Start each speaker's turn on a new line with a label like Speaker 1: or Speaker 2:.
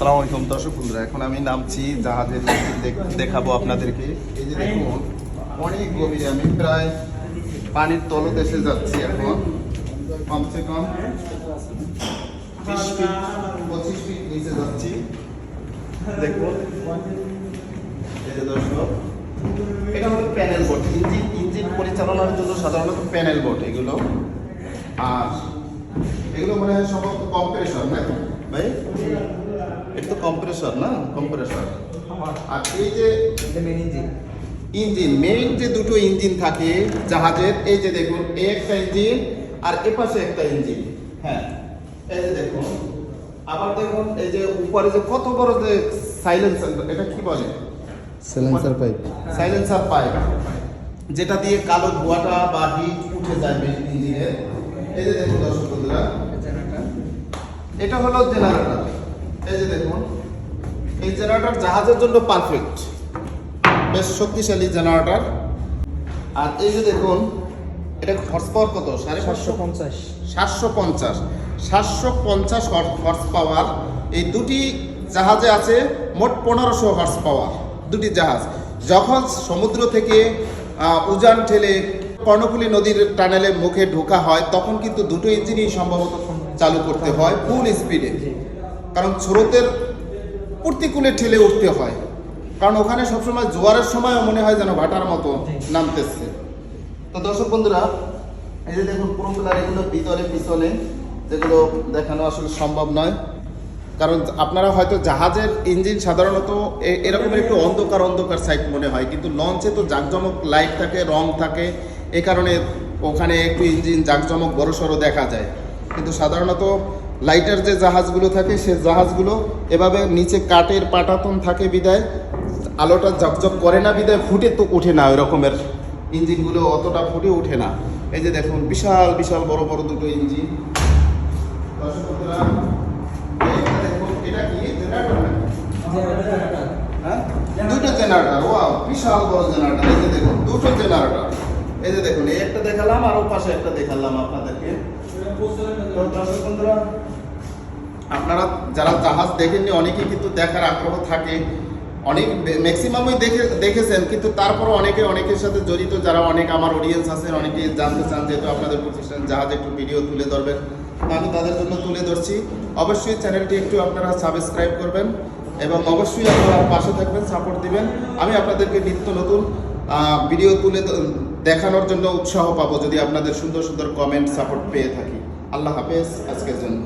Speaker 1: আসসালামু আলাইকুম। দর্শক বন্ধুরা, এখন আমি নামছি জাহাজের দেখাবো আপনাদেরকে। এই যে দেখুন, অনেক গভীরে আমি প্রায় পানির তলদ এসে যাচ্ছি এখন। কমসে কম বিশ ফিট, পঁচিশ ফিট নিচে যাচ্ছি। দেখুন, এই দর্শক, এটা হলো প্যানেল বোর্ড ইঞ্জিন ইঞ্জিন পরিচালনার জন্য সাধারণত প্যানেল বোর্ড এগুলো। আর এগুলো মনে সম্ভবত কম্প্রেসর না? ভাই? এটা তো কম্প্রেসর না? কম্প্রেসর আর এই যে ইঞ্জিন ইঞ্জিন মেইন যে দুটো ইঞ্জিন থাকে জাহাজের এই যে দেখুন এই একটা ইঞ্জিন আর এ পাশে একটা ইঞ্জিন হ্যাঁ এই যে দেখুন আবার দেখুন এই যে উপরে যে কত বড় যে সাইলেন্সার এটা কি বলে?
Speaker 2: সাইলেন্সার পাইপ
Speaker 1: সাইলেন্সার পাইপ যেটা দিয়ে কালো ধোয়াটা বা হিট উঠে যায় ইঞ্জিনের এই যে দেখুন দর্শক বন্ধুরা। এটা হলো জেনারেটর। এই যে দেখুন এই জেনারেটর জাহাজের জন্য পারফেক্ট বেশ শক্তিশালী জেনারেটর আর এই যে দেখুন এটা হর্স পাওয়ার কত? সাড়ে
Speaker 2: সাতশো পঞ্চাশ।
Speaker 1: সাতশো পঞ্চাশ। সাতশো পঞ্চাশ হর্স পাওয়ার এই দুটি জাহাজে আছে মোট পনেরোশো হর্স পাওয়ার দুটি জাহাজ। যখন সমুদ্র থেকে উজান ঠেলে কর্ণফুলী নদীর টানেলের মুখে ঢোকা হয় তখন কিন্তু দুটো ইঞ্জিনই সম্ভবত চালু করতে হয় ফুল স্পিডে কারণ স্রোতের প্রতিকূলে ঠেলে উঠতে হয়। কারণ ওখানে সবসময় জোয়ারের সময় মনে হয় যেন ভাটার মতো নামতেছে। তো দর্শক বন্ধুরা এই যে দেখুন পুরো পিলার এগুলো ভিতরে পিছনে যেগুলো দেখানো আসলে সম্ভব নয়। কারণ আপনারা হয়তো জাহাজের ইঞ্জিন সাধারণত এরকম একটু অন্ধকার অন্ধকার সাইড মনে হয়। কিন্তু লঞ্চে তো জাঁকজমক লাইট থাকে রং থাকে। এ কারণে ওখানে একটু ইঞ্জিন জাঁকজমক বড়সড় দেখা যায়। কিন্তু সাধারণত লাইটার যে জাহাজগুলো থাকে, সে জাহাজগুলো এভাবে নিচে কাঠের পাটাতন থাকে বিদায় আলোটা জকজক করে না বিদায় ফুটে তো ওঠে না ওই রকমের ইঞ্জিনগুলো অতটা ফুটে ওঠে না। এই যে দেখুন, বিশাল বিশাল বড় বড় দুটো ইঞ্জিন? হ্যাঁ? দুটো জেনারেটর, ওয়াও, বিশাল বড় জেনারেটর। এই যে দেখুন, দুটো জেনারেটর। এই যে দেখুন, এই একটা দেখালাম, আর পাশে একটা দেখালাম আপনাদেরকে। দর্শক বন্ধুরা আপনারা যারা জাহাজ দেখেননি, অনেকেই কিন্তু দেখার আগ্রহ থাকে। অনেক ম্যাক্সিমামই দেখে দেখেছেন, কিন্তু তারপরও অনেকে অনেকের সাথে জড়িত যারা অনেক আমার অডিয়েন্স আছেন অনেকে জানতে চান যেহেতু আপনাদের প্রতিষ্ঠান জাহাজ একটু ভিডিও তুলে ধরবেন আমি তাদের জন্য তুলে ধরছি। অবশ্যই চ্যানেলটি একটু আপনারা সাবস্ক্রাইব করবেন এবং অবশ্যই আপনারা পাশে থাকবেন সাপোর্ট দিবেন। আমি আপনাদেরকে নিত্য নতুন ভিডিও তুলে দেখানোর জন্য উৎসাহ পাবো যদি আপনাদের সুন্দর সুন্দর কমেন্ট সাপোর্ট পেয়ে থাকি। আল্লাহ হাফেজ, আজকের জন্য।